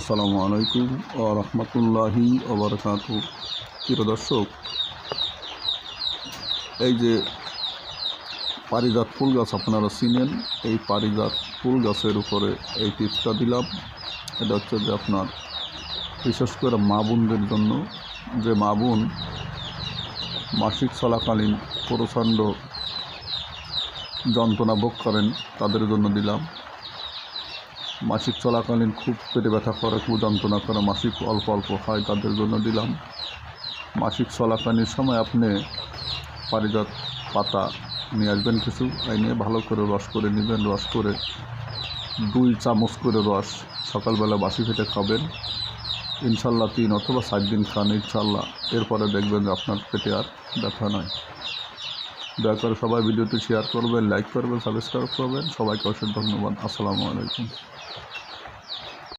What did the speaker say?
আসসালামু আলাইকুম ও রহমতুল্লাহি ওবরকাত দর্শক, এই যে পারিজাত ফুল গাছ আপনারা চিনেন, এই পারিজাত ফুল গাছের উপরে এই টিপসটা দিলাম। এটা হচ্ছে যে আপনার বিশেষ করে মা বোনদের জন্য যে মা বোন মাসিক চলাকালীন প্রচণ্ড যন্ত্রণা ভোগ করেন, তাদের জন্য দিলাম। মাসিক চলাকালীন খুব পেটে ব্যথা করে, খুব যন্ত্রণা করে, মাসিক অল্প অল্প হয় তাদের জন্য দিলাম। মাসিক চলাকালীন সময় আপনি পারিজাত পাতা নিয়ে আসবেন কিছু, এই নিয়ে ভালো করে রস করে নেবেন, রস করে দুই চামচ করে রস সকালবেলা বাসি খেতে খাবেন। ইনশাল্লাহ তিন অথবা সাত দিন খান, ইনশাল্লাহ। এরপরে দেখবেন যে আপনার পেটে আর ব্যথা নয় দয়া করে সবাই ভিডিওটি শেয়ার করবেন লাইক করবেন সাবস্ক্রাইব করবেন। সবাইকে অসংখ্য ধন্যবাদ। আসসালামু আলাইকুম।